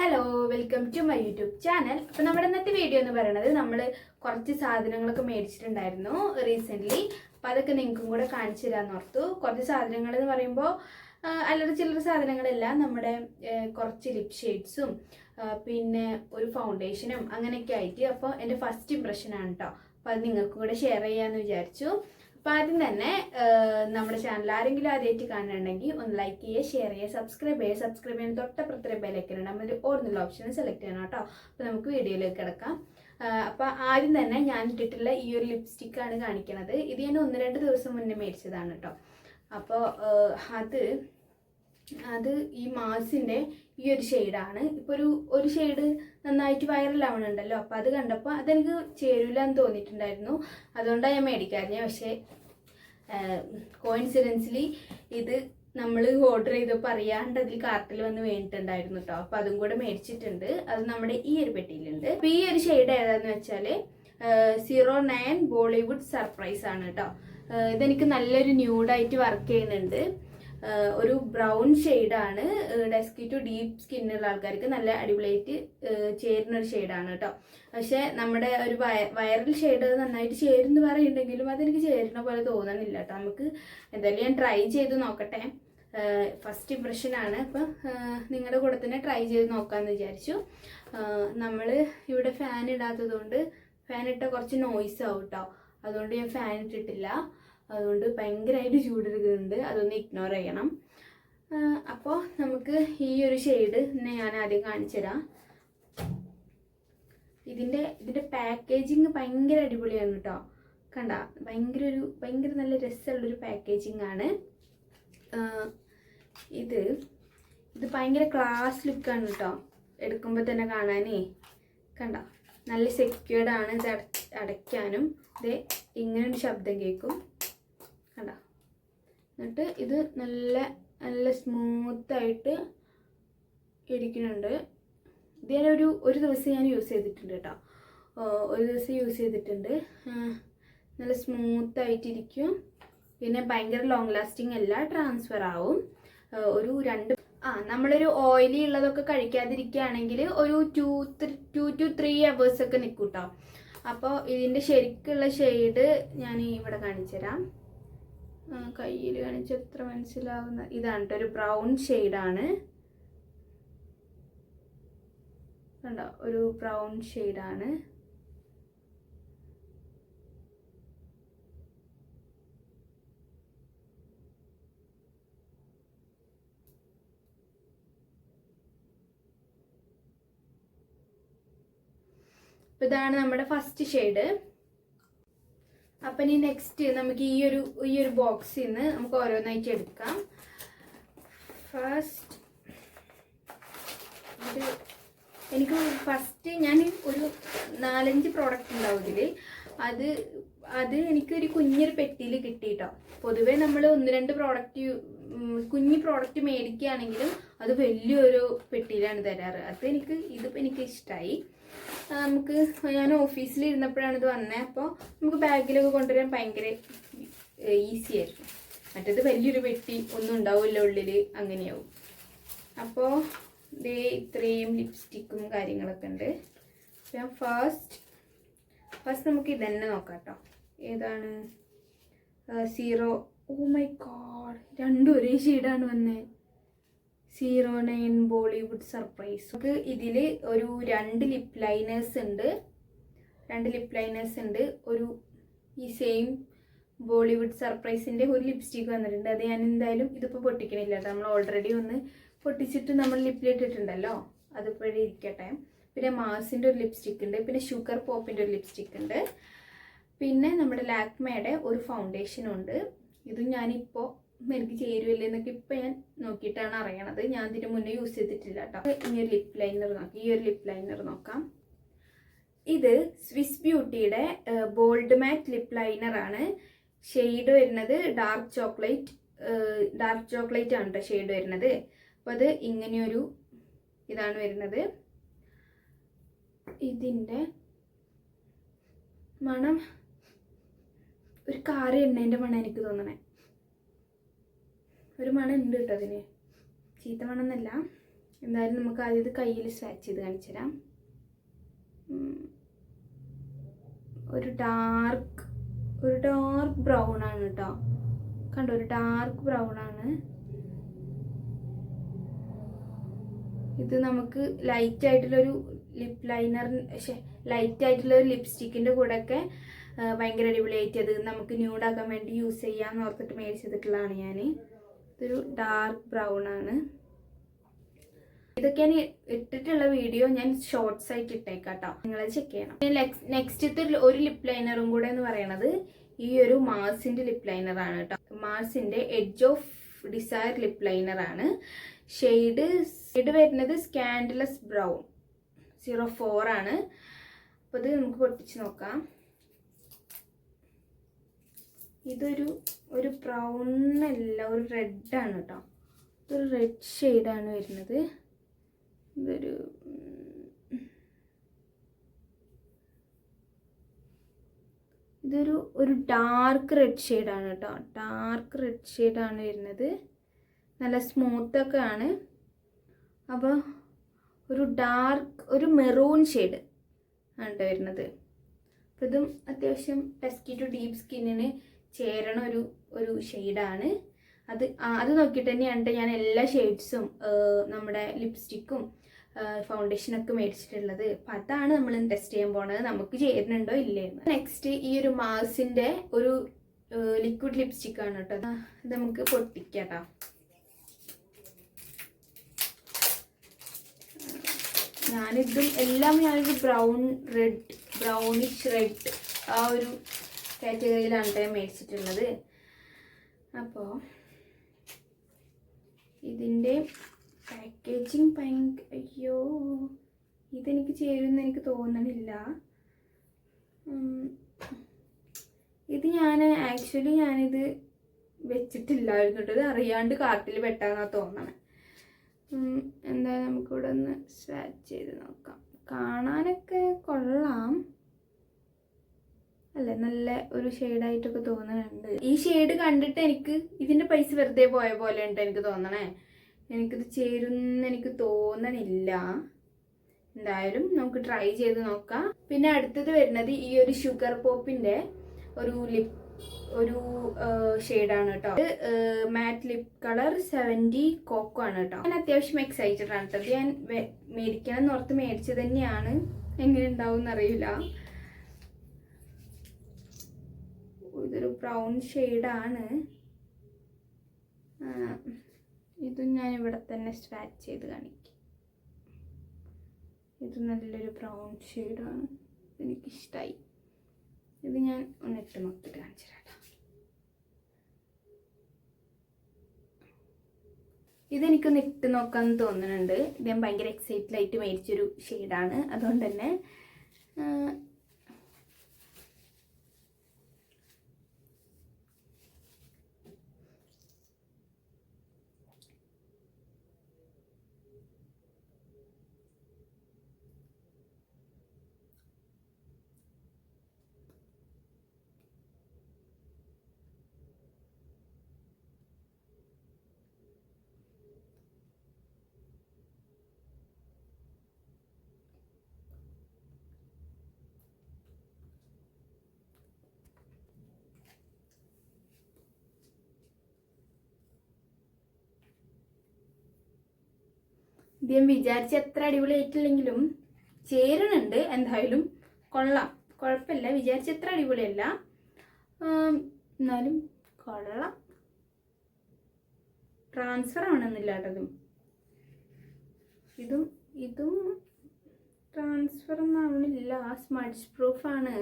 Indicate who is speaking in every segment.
Speaker 1: Hello welcome to my YouTube channel അപ്പോൾ നമ്മുടെ ഇന്നത്തെ വീഡിയോ എന്ന് പറയുന്നത് നമ്മൾ കുറച്ച് സാധനങ്ങളൊക്കെ മേടിച്ചിട്ടുണ്ടായിരുന്നു റീസെന്റ്ലി അപ്പോൾ അതൊക്കെ നിങ്ങൾക്കും കൂടെ കാണിച്ചു തരാമെന്ന് ഓർത്തു. കുറച്ച് സാധനങ്ങൾ എന്ന് പറയുമ്പോൾ അല്ലറ ചില്ലറ സാധനങ്ങളെല്ലാം നമ്മുടെ കുറച്ച് ലിപ് ഷെയ്ഡ്സും പിന്നെ ഒരു ഫൗണ്ടേഷനും അങ്ങനെയൊക്കെ ആയിട്ട്. അപ്പോൾ എന്റെ ഫസ്റ്റ് ഇമ്പ്രഷനാണ് കേട്ടോ അപ്പോൾ അത് നിങ്ങൾക്കും കൂടെ ഷെയർ ചെയ്യാമെന്ന് വിചാരിച്ചു. അപ്പോൾ ആദ്യം തന്നെ നമ്മുടെ ചാനൽ ആരെങ്കിലും ആദ്യമായിട്ട് കാണുന്നുണ്ടെങ്കിൽ ഒന്ന് ലൈക്ക് ചെയ്യുക ഷെയർ ചെയ്യുക സബ്സ്ക്രൈബ് ചെയ്യുക. സബ്സ്ക്രൈബ് ചെയ്യാൻ തൊട്ടപ്പുറത്തെ ബെലൈക്കൻ ഉണ്ട്. നമ്മൾ ഓർന്നുള്ള ഓപ്ഷൻ സെലക്ട് ചെയ്യണം കേട്ടോ. അപ്പോൾ നമുക്ക് വീഡിയോയിലേക്ക് കിടക്കാം. അപ്പോൾ ആദ്യം തന്നെ ഞാൻ ഇട്ടിട്ടുള്ള ഈ ഒരു ലിപ്സ്റ്റിക്കാണ് കാണിക്കുന്നത് ഇത് ഞാൻ ഒന്ന് രണ്ട് ദിവസം മുന്നേ മേടിച്ചതാണ് കേട്ടോ. അപ്പോൾ അത് അത് ഈ മാസിന്റെ ഈ ഒരു ഷെയ്ഡാണ് ഇപ്പോൾ ഒരു ഒരു ഷെയ്ഡ് നന്നായിട്ട് വൈറലാവണുണ്ടല്ലോ അപ്പോൾ അത് കണ്ടപ്പോൾ അതെനിക്ക് ചേരില്ല എന്ന് തോന്നിയിട്ടുണ്ടായിരുന്നു. അതുകൊണ്ടാണ് ഞാൻ മേടിക്കാറിഞ്ഞത് പക്ഷേ കോയിൻസിഡൻസിലി ഇത് നമ്മൾ ഓർഡർ ചെയ്തപ്പോൾ അറിയാണ്ട് അതിൽ കാർട്ടിൽ വന്ന് വേണ്ടിയിട്ടുണ്ടായിരുന്നു കേട്ടോ അപ്പോൾ അതും കൂടെ മേടിച്ചിട്ടുണ്ട്. അത് നമ്മുടെ ഈ ഒരു പെട്ടിയിലുണ്ട്. അപ്പോൾ ഈ ഒരു ഷെയ്ഡ് ഏതാന്ന് വെച്ചാൽ സീറോ നയൻ ബോളിവുഡ് സർപ്രൈസ് ആണ് കേട്ടോ ഇതെനിക്ക് നല്ലൊരു ന്യൂഡായിട്ട് വർക്ക് ചെയ്യുന്നുണ്ട്. ഒരു ബ്രൗൺ ഷെയ്ഡാണ് ഡെസ്കി ടു ഡീപ്പ് സ്കിന്നുള്ള ആൾക്കാർക്ക് നല്ല അടിപൊളിയായിട്ട് ചേരുന്ന ഒരു ഷെയ്ഡാണ് കേട്ടോ. പക്ഷെ നമ്മുടെ ഒരു വൈറൽ ഷെയ്ഡ് നന്നായിട്ട് ചേരുന്നു പറയുന്നുണ്ടെങ്കിലും അതെനിക്ക് ചേരുന്ന പോലെ തോന്നുന്നില്ല കേട്ടോ. നമുക്ക് എന്തായാലും ഞാൻ ട്രൈ ചെയ്ത് നോക്കട്ടെ. ഫസ്റ്റ് ഇംപ്രഷൻ ആണ് അപ്പം നിങ്ങളുടെ കൂടെ തന്നെ ട്രൈ ചെയ്ത് നോക്കാമെന്ന് വിചാരിച്ചു. നമ്മൾ ഇവിടെ ഫാൻ ഇടാത്തത് കൊണ്ട് ഫാൻ ഇട്ടാൽ കുറച്ച് നോയ്സ് ആവും കേട്ടോ. അതുകൊണ്ട് ഞാൻ ഫാൻ ഇട്ടിട്ടില്ല. അതുകൊണ്ട് ഭയങ്കരമായിട്ട് ചൂടെടുക്കുന്നുണ്ട് അതൊന്ന് ഇഗ്നോർ ചെയ്യണം. അപ്പോൾ നമുക്ക് ഈ ഒരു ഷെയ്ഡ് ഞാൻ ആദ്യം കാണിച്ചു തരാം. ഇതിന്റെ ഇതിന്റെ പാക്കേജിങ് ഭയങ്കര അടിപൊളിയാണ് കേട്ടോ കണ്ട ഭയങ്കര ഒരു ഭയങ്കര നല്ല രസമുള്ളൊരു പാക്കേജിങ് ആണ്. ഇത് ഇത് ഭയങ്കര ക്ലാസ് ലുക്കാണ് കേട്ടോ എടുക്കുമ്പോൾ തന്നെ കാണാനേ. കണ്ട നല്ല സെക്യൂർഡ് ആണ് ഇത് അട അടയ്ക്കാനും. ഇത് ഇങ്ങനെ ഒരു ശബ്ദം കേൾക്കും. കണ്ട? എന്നിട്ട് ഇത് നല്ല നല്ല സ്മൂത്തായിട്ട് ഇടിക്കുന്നുണ്ട് ഇത് ഞാൻ ഒരു ദിവസം ഞാൻ യൂസ് ചെയ്തിട്ടുണ്ട് കേട്ടോ. ഒരു ദിവസം യൂസ് ചെയ്തിട്ടുണ്ട്. നല്ല നല്ല സ്മൂത്തായിട്ടിരിക്കും പിന്നെ ഭയങ്കര ലോങ് ലാസ്റ്റിംഗ് അല്ല ട്രാൻസ്ഫർ ആവും. ഒരു രണ്ട് ആ നമ്മളൊരു ഓയിലി ഉള്ളതൊക്കെ കഴിക്കാതിരിക്കുകയാണെങ്കിൽ ഒരു ടു ടു ടു ത്രീ അവേഴ്സൊക്കെ നിൽക്കും കേട്ടോ. അപ്പോൾ ഇതിന്റെ ശരിക്കുള്ള ഷെയ്ഡ് ഞാൻ ഇവിടെ കാണിച്ചു തരാം കയ്യിൽ കാണിച്ച് എത്ര മനസ്സിലാവുന്ന ഇതാണ് ഒരു ബ്രൗൺ ഷെയ്ഡാണ് കണ്ടോ? ഒരു ബ്രൗൺ ഷെയ്ഡാണ് അപ്പോൾ ഇതാണ് നമ്മുടെ ഫസ്റ്റ് ഷെയ്ഡ് അപ്പം ഇനി നെക്സ്റ്റ് നമുക്ക് ഈ ഒരു ഈ ഒരു ബോക്സിൽ നിന്ന് നമുക്ക് ഓരോന്നായിട്ട് എടുക്കാം. ഫസ്റ്റ് എനിക്ക് ഫസ്റ്റ് ഞാൻ ഒരു നാലഞ്ച് പ്രോഡക്റ്റ് ഉണ്ടാവും ഇതിൽ അത് അത് എനിക്കൊരു കുഞ്ഞൊരു പെട്ടിയിൽ കിട്ടിയിട്ടോ പൊതുവേ നമ്മൾ ഒന്ന് രണ്ട് പ്രോഡക്റ്റ് കുഞ്ഞു പ്രോഡക്റ്റ് മേടിക്കുകയാണെങ്കിലും അത് വലിയൊരു പെട്ടിയിലാണ് തരാറ്. അത് എനിക്ക് ഇതിപ്പോൾ എനിക്ക് ഇഷ്ടമായി നമുക്ക് ഞാൻ ഓഫീസിൽ ഇരുന്നപ്പോഴാണ് ഇത് വന്നത് അപ്പോൾ നമുക്ക് ബാഗിലൊക്കെ കൊണ്ടുവരാൻ ഭയങ്കര ഈസി ആയിരുന്നു. മറ്റേത് വലിയൊരു പെട്ടി ഒന്നും ഉണ്ടാവില്ല ഉള്ളിൽ അങ്ങനെയാവും. അപ്പോൾ ഇതേ ഇത്രയും ലിപ്സ്റ്റിക്കും കാര്യങ്ങളൊക്കെ ഉണ്ട്. ഞാൻ ഫസ്റ്റ് ഫസ്റ്റ് നമുക്ക് ഇതന്നെ നോക്കാം കേട്ടോ. ഏതാണ്? സീറോ ഓ മൈ ഗോഡ് രണ്ടും ഒരേ ഷെയ്ഡാണ് വന്നത് സീറോ നയൻ ബോളിവുഡ് സർപ്രൈസ് നമുക്ക് ഇതിൽ ഒരു രണ്ട് ലിപ് ലൈനേഴ്സ് ഉണ്ട്. രണ്ട് ലിപ് ലൈനേഴ്സ് ഉണ്ട്. ഒരു ഈ സെയിം ബോളിവുഡ് സർപ്രൈസിന്റെ ഒരു ലിപ്സ്റ്റിക്ക് വന്നിട്ടുണ്ട്. അത് ഞാൻ എന്തായാലും ഇതിപ്പോൾ പൊട്ടിക്കണില്ല നമ്മൾ ഓൾറെഡി ഒന്ന് പൊട്ടിച്ചിട്ട് നമ്മൾ ലിപ്പിലിട്ടിട്ടുണ്ടല്ലോ അതിപ്പോഴേ ഇരിക്കട്ടെ. പിന്നെ മാസിന്റെ ഒരു ലിപ്സ്റ്റിക്ക് ഉണ്ട്. പിന്നെ ഷുഗർ പോപ്പിന്റെ ഒരു ലിപ്സ്റ്റിക്ക് ഉണ്ട്. പിന്നെ നമ്മുടെ ലാക്മയുടെ ഒരു ഫൗണ്ടേഷനും ഉണ്ട്. ഇത് ഞാനിപ്പോൾ എനിക്ക് ചേരുമല്ലേ എന്നൊക്കെ ഇപ്പം ഞാൻ നോക്കിയിട്ടാണ് അറിയണത്. ഞാൻ ഇതിന് മുന്നേ യൂസ് ചെയ്തിട്ടില്ല കേട്ടോ ഇനി ഒരു ലിപ് ലൈനർ നോക്കാം. ഈ ഒരു ലിപ് ലൈനർ നോക്കാം. ഇത് സ്വിസ് ബ്യൂട്ടിയുടെ ബോൾഡ് മാറ്റ് ലിപ് ലൈനർ ആണ്. ഷെയ്ഡ് വരുന്നത് ഡാർക്ക് ചോക്ലേറ്റ് ഡാർക്ക് ചോക്ലേറ്റ് ആണ് കേട്ടോ ഷെയ്ഡ് വരുന്നത്. അപ്പോൾ അത് ഇങ്ങനെയൊരു ഇതാണ് വരുന്നത്. ഇതിന്റെ മണം ഒരു കാറി എണ്ണേന്റെ മണം എനിക്ക് തോന്നണേ. ഒരു മണം ഉണ്ട് കേട്ടോ അതിന്. ചീത്ത മണം എന്നല്ല എന്തായാലും നമുക്ക് ആദ്യം ഇത് കയ്യിൽ സ്വാച്ച് ചെയ്ത് കാണിച്ചു തരാം ഒരു ഡാർക്ക് ഒരു ഡാർക്ക് ബ്രൗൺ ആണ് കേട്ടോ. കണ്ടോ ഒരു ഡാർക്ക് ബ്രൗൺ ആണ്. ഇത് നമുക്ക് ലൈറ്റ് ആയിട്ടുള്ളൊരു ലിപ് ലൈനർ ലൈറ്റ് ആയിട്ടുള്ള ഒരു ലിപ്സ്റ്റിക്കിന്റെ കൂടെ ഒക്കെ ആ, ഭയങ്കര അടിപൊളിയായിട്ട് അത് നമുക്ക് ന്യൂഡാക്കാൻ വേണ്ടി യൂസ് ചെയ്യാമെന്ന് ഓർത്തിട്ട് മേടിച്ചെടുക്കലാണ് ഞാൻ ഇതൊരു ഡാർക്ക് ബ്രൗൺ ആണ്. ഇതൊക്കെയാണ് ഇട്ടിട്ടുള്ള വീഡിയോ ഞാൻ ഷോർട്സ് ആയിട്ട് ഇട്ടേക്കാം കേട്ടോ നിങ്ങളത് ചെക്ക് ചെയ്യണം നെക്സ്റ്റ് ഒരു ലിപ് ലൈനറും കൂടെ എന്ന് പറയണത് ഈ ഒരു മാർസിന്റെ ലിപ് ലൈനർ ആണ് കേട്ടോ. മാർസിന്റെ edge of desire lip liner ആണ്. ഷെയ്ഡ് ഷെയ്ഡ് വരുന്നത് സ്കാൻഡലസ് ബ്രൗൺ സീറോ ഫോർ ആണ്. അപ്പോൾ ഇത് നമുക്ക് പൊട്ടിച്ച് നോക്കാം. ഇതൊരു ഒരു ബ്രൗൺ അല്ല ഒരു റെഡ് ആണ് കേട്ടോ ഇതൊരു റെഡ് ഷെയ്ഡാണ് വരുന്നത്. ഇതൊരു ഇതൊരു ഒരു ഡാർക്ക് റെഡ് ഷെയ്ഡാണ് കേട്ടോ ഡാർക്ക് റെഡ് ഷെയ്ഡാണ് വരുന്നത്. നല്ല സ്മൂത്തൊക്കെ ആണ്. അപ്പോൾ ഒരു ഡാർക്ക് ഒരു മെറൂൺ ഷെയ്ഡ് ആണ് വരുന്നത്. അപ്പോൾ ഇതും അത്യാവശ്യം ടസ്കി ടു ഡീപ്പ് സ്കിന്നിന് ചേരണ ഒരു ഒരു ഷെയ്ഡാണ് അത് അത് നോക്കിയിട്ട് തന്നെയാണ് ഞാൻ എല്ലാ ഷെയ്ഡ്സും നമ്മുടെ ലിപ്സ്റ്റിക്കും ഫൗണ്ടേഷനൊക്കെ മേടിച്ചിട്ടുള്ളത്. അപ്പം അതാണ് നമ്മൾ ടെസ്റ്റ് ചെയ്യാൻ പോണത്. നമുക്ക് ചേരുന്നുണ്ടോ ഇല്ലേന്ന്. നെക്സ്റ്റ് ഈ ഒരു മാസിന്റെ ഒരു ലിക്വിഡ് ലിപ്സ്റ്റിക് ആണ് കേട്ടോ ഇത് നമുക്ക് പൊട്ടിക്കാം കേട്ടോ ഞാനിതും എല്ലാം ഞാനൊരു ബ്രൗൺ റെഡ് ബ്രൗണിഷ് റെഡ് ആ ഒരു കാറ്റഗറിയിലാണ് കേട്ടോ മേടിച്ചിട്ടുള്ളത്. അപ്പോൾ ഇതിന്റെ പാക്കേജിങ് ഭയങ്കര അയ്യോ ഇതെനിക്ക് ചേരുമെന്ന് എനിക്ക് തോന്നണില്ല. ഇത് ഞാൻ ആക്ച്വലി ഞാനിത് വെച്ചിട്ടില്ലായിരുന്നു കേട്ടോ. ഇത് അറിയാണ്ട് കാർട്ടിൽ പെട്ടാന്നാ തോന്നണേ. എന്തായാലും നമുക്കിവിടെ ഒന്ന് സ്വാച്ച് ചെയ്ത് നോക്കാം. കാണാനൊക്കെ കൊള്ളാം. അല്ലേ? നല്ല ഒരു ഷെയ്ഡായിട്ടൊക്കെ തോന്നുന്നുണ്ട്. ഈ ഷെയ്ഡ് കണ്ടിട്ട് എനിക്ക് ഇതിന്റെ പൈസ വെറുതെ പോയ പോലെ ഉണ്ട് എനിക്ക് തോന്നണേ. എനിക്കിത് ചേരുന്ന എനിക്ക് തോന്നണില്ല. എന്തായാലും നമുക്ക് ട്രൈ ചെയ്ത് നോക്കാം. പിന്നെ അടുത്തത് വരുന്നത് ഈ ഒരു ഷുഗർ പോപ്പിന്റെ ഒരു ലിപ് ഒരു ഷെയ്ഡാണ് കേട്ടോ. Matte lip colour seventy cocoa ആണ് കേട്ടോ. ഞാൻ അത്യാവശ്യം എക്സൈറ്റഡ് ആണ് കേട്ടോ. ഇത് ഞാൻ മേടിക്കണം എന്ന് ഓർത്ത് മേടിച്ചത് തന്നെയാണ്. എങ്ങനെ ഉണ്ടാവും എന്നറിയില്ല ഇതൊരു ബ്രൗൺ ഷെയ്ഡാണ് ഇത് ഞാൻ ഇവിടെ തന്നെ സ്വാച്ച് ചെയ്ത് കാണിക്കും. ഇത് നല്ലൊരു ബ്രൗൺ ഷെയ്ഡാണ് എനിക്കിഷ്ടമായി ഇത് ഞാൻ ഒന്നിട്ട് നോക്കിയിട്ട് കാണിച്ചു തരാം. ഇതെനിക്കൊന്ന് ഇട്ട് നോക്കാമെന്ന് തോന്നുന്നുണ്ട്. ഇത് ഞാൻ ഭയങ്കര എക്സൈറ്റഡ് ആയിട്ട് മേടിച്ചൊരു ഷെയ്ഡാണ് അതുകൊണ്ട് തന്നെ ഞാൻ വിചാരിച്ച എത്ര അടിപൊളിയായിട്ടില്ലെങ്കിലും ചേരണുണ്ട് എന്തായാലും കൊള്ളാം. കുഴപ്പമില്ല. വിചാരിച്ച എത്ര അടിപൊളിയല്ല. എന്നാലും കൊള്ളാം. ട്രാൻസ്ഫർ ആവണമെന്നില്ല ഇതും ഇതും ട്രാൻസ്ഫർ ഒന്നും ആവണില്ല. സ്മഡ്ജ് പ്രൂഫാണ്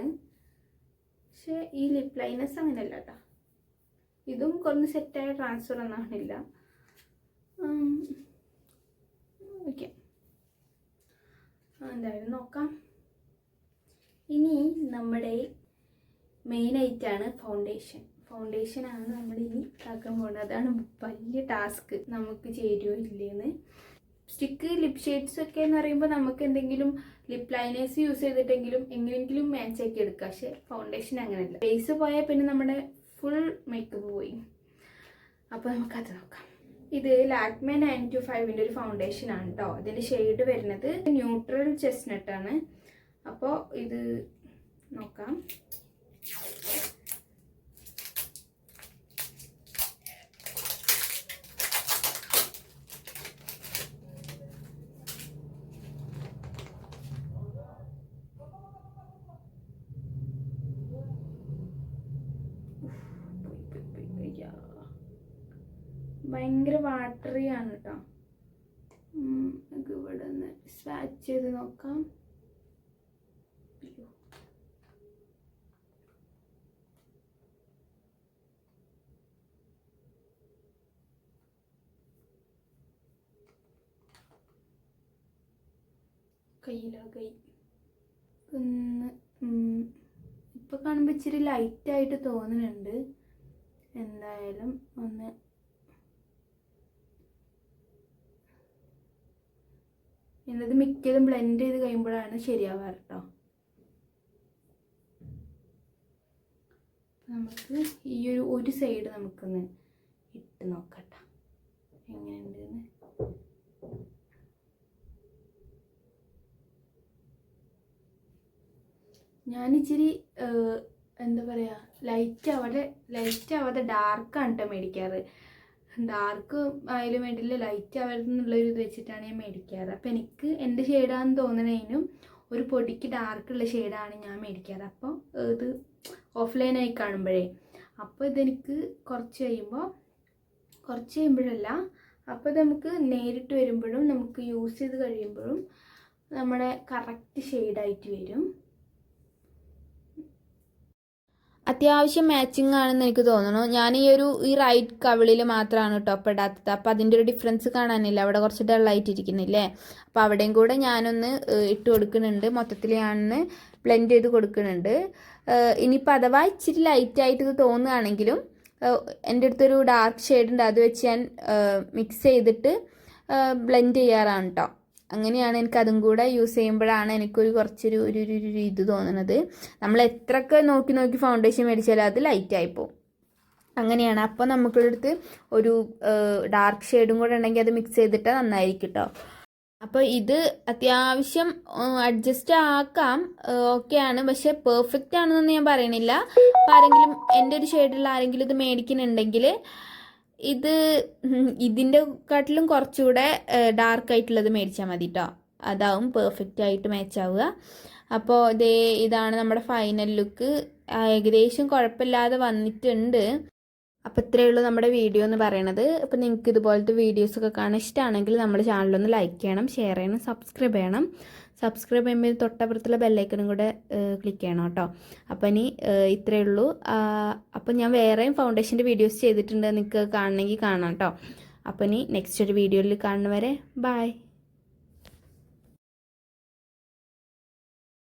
Speaker 1: പക്ഷെ ഈ ലിപ് ലൈനസ് അങ്ങനെയല്ല കേട്ടോ ഇതും കുറഞ്ഞ് സെറ്റായ ട്രാൻസ്ഫർ ഒന്നും ഓക്കെ. എന്തായാലും നോക്കാം. ഇനി നമ്മുടെ മെയിൻ ആയിട്ടാണ് ഫൗണ്ടേഷൻ ഫൗണ്ടേഷനാണ് നമ്മൾ ഇനി ആക്കാൻ പോകുന്നത് അതാണ് വലിയ ടാസ്ക് നമുക്ക് ചേരുമോ ഇല്ലേന്ന്. സ്റ്റിക്ക് ലിപ് ഷെയ്ഡ്സ് ഒക്കെ എന്ന് പറയുമ്പോൾ നമുക്ക് എന്തെങ്കിലും ലിപ് ലൈനേഴ്സ് യൂസ് ചെയ്തിട്ടെങ്കിലും എങ്ങനെയെങ്കിലും മാച്ച് ആക്കി എടുക്കാം. പക്ഷെ ഫൗണ്ടേഷൻ അങ്ങനെയല്ല. ബേസ് പോയാൽ പിന്നെ നമ്മുടെ ഫുൾ മേക്കപ്പ് പോയി. അപ്പോൾ നമുക്കത് നോക്കാം. ഇത് ലാക്മെ നയൻ ടു ഫൈവിന്റെ ഒരു ഫൗണ്ടേഷൻ ആണ് കേട്ടോ ഇതിന്റെ ഷെയ്ഡ് വരുന്നത് ന്യൂട്രൽ ചെസ്നട്ട് ആണ്. അപ്പോൾ ഇത് നോക്കാം പോയി, പോയി, പോയി. അയ്യാ. ഭയങ്കര വാട്ടറി ആണ് കേട്ടോ നമുക്ക് ഇവിടെ ഒന്ന് സ്വാച്ച് ചെയ്ത് നോക്കാം. കയ്യില കയ്യിലാ കൈ. ഒന്ന് ഉം, ഇപ്പൊ കാണുമ്പോൾ ഇച്ചിരി ലൈറ്റ് ആയിട്ട് തോന്നുന്നുണ്ട്. എന്തായാലും ഒന്ന് എന്നത് മിക്കതും ബ്ലെൻഡ് ചെയ്ത് കഴിയുമ്പോഴാണ് ശരിയാവാറ് കേട്ടോ നമുക്ക് ഈ ഒരു ഒരു സൈഡ് നമുക്കൊന്ന് ഇട്ട് നോക്കട്ടെ. ഞാൻ ഇച്ചിരി എന്താ പറയുക ലൈറ്റ് ആവാതെ ലൈറ്റ് ആവാതെ ഡാർക്കാണ് കേട്ടോ മേടിക്കാറ്. ഡാർക്ക് ആയാലും വേണ്ടില്ല ലൈറ്റ് ആവരുതെന്നുള്ളൊരു ഇത് വെച്ചിട്ടാണ് ഞാൻ മേടിക്കാറ്. അപ്പം എനിക്ക് എന്റെ ഷെയ്ഡാന്ന് തോന്നണതിനും ഒരു പൊടിക്ക് ഡാർക്കുള്ള ഷെയ്ഡാണ് ഞാൻ മേടിക്കാറ്. അപ്പോൾ ഇത് ഓഫ്ലൈനായി കാണുമ്പോഴേ. അപ്പോൾ ഇതെനിക്ക് കുറച്ച് കഴിയുമ്പോൾ കുറച്ച് കഴിയുമ്പോഴല്ല അപ്പോൾ നമുക്ക് നേരിട്ട് വരുമ്പോഴും നമുക്ക് യൂസ് ചെയ്ത് കഴിയുമ്പോഴും നമ്മുടെ കറക്റ്റ് ഷെയ്ഡായിട്ട് വരും.
Speaker 2: അത്യാവശ്യം മാച്ചിങ് ആണെന്ന് എനിക്ക് തോന്നുന്നു. ഞാൻ ഈ ഒരു ഈ റൈറ്റ് കവിളിൽ മാത്രമാണ് ടോപ്പ് ഇടാത്തത് അപ്പോൾ അതിന്റെ ഒരു ഡിഫറൻസ് കാണാനില്ല. അവിടെ കുറച്ച് ഡള്ളായിട്ട് ഇരിക്കുന്നില്ലേ അപ്പോൾ അവിടെയും കൂടെ ഞാനൊന്ന് ഇട്ട് കൊടുക്കുന്നുണ്ട്. മൊത്തത്തിൽ ഞാനൊന്ന് ബ്ലെൻഡ് ചെയ്ത് കൊടുക്കുന്നുണ്ട്. ഇനിയിപ്പോൾ അഥവാ ഇച്ചിരി ലൈറ്റായിട്ട് തോന്നുകയാണെങ്കിലും എന്റെ അടുത്തൊരു ഡാർക്ക് ഷെയ്ഡ് ഉണ്ട്. അത് വെച്ച് ഞാൻ മിക്സ് ചെയ്തിട്ട് ബ്ലെൻഡ് ചെയ്യാറാണ് കേട്ടോ അങ്ങനെയാണ് എനിക്ക് അതും കൂടെ യൂസ് ചെയ്യുമ്പോഴാണ് എനിക്കൊരു കുറച്ചൊരു ഒരു ഒരു ഇത് തോന്നുന്നത്. നമ്മൾ എത്രയൊക്കെ നോക്കി നോക്കി ഫൗണ്ടേഷൻ മേടിച്ചാലും അത് ലൈറ്റ് പോകും അങ്ങനെയാണ്. അപ്പോൾ നമുക്കൊരിടത്ത് ഒരു ഡാർക്ക് ഷെയ്ഡും കൂടെ ഉണ്ടെങ്കിൽ അത് മിക്സ് ചെയ്തിട്ട് നന്നായിരിക്കും കേട്ടോ അപ്പോൾ ഇത് അത്യാവശ്യം അഡ്ജസ്റ്റ് ആക്കാം. ഓക്കെയാണ് പക്ഷേ പെർഫെക്റ്റ് ആണെന്നൊന്നും ഞാൻ പറയണില്ല. അപ്പോൾ ആരെങ്കിലും എന്റെ ഒരു ഷെയ്ഡുള്ള ആരെങ്കിലും ഇത് മേടിക്കുന്നുണ്ടെങ്കിൽ ഇത് ഇതിന്റെ കാട്ടിലും കുറച്ചുകൂടെ ഡാർക്ക് ആയിട്ടുള്ളത് മേടിച്ചാൽ മതി കേട്ടോ അതാവും പെർഫെക്റ്റ് ആയിട്ട് മാച്ച് ആവുക. അപ്പോൾ ഇതേ ഇതാണ് നമ്മുടെ ഫൈനൽ ലുക്ക് ഏകദേശം കുഴപ്പമില്ലാതെ വന്നിട്ടുണ്ട്. അപ്പോൾ ഇത്രയേ ഉള്ളൂ നമ്മുടെ വീഡിയോ എന്ന് പറയണത്. അപ്പോൾ നിങ്ങൾക്ക് ഇതുപോലത്തെ വീഡിയോസൊക്കെ കാണാൻ ഇഷ്ടമാണെങ്കിൽ നമ്മുടെ ചാനലൊന്ന് ലൈക്ക് ചെയ്യണം ഷെയർ ചെയ്യണം സബ്സ്ക്രൈബ് ചെയ്യണം. സബ്സ്ക്രൈബ് ചെയ്യുമ്പോൾ തൊട്ടപ്പുറത്തുള്ള ബെല്ലൈക്കനും കൂടെ ക്ലിക്ക് ചെയ്യണം കേട്ടോ. അപ്പം ഇനി ഇത്രയേ ഉള്ളൂ. അപ്പം ഞാൻ വേറെയും ഫൗണ്ടേഷന്റെ വീഡിയോസ് ചെയ്തിട്ടുണ്ട്. നിങ്ങൾക്ക് കാണണമെങ്കിൽ കാണാം കേട്ടോ. അപ്പം ഇനി നെക്സ്റ്റ് ഒരു വീഡിയോയിൽ കാണുന്നവരെ ബൈ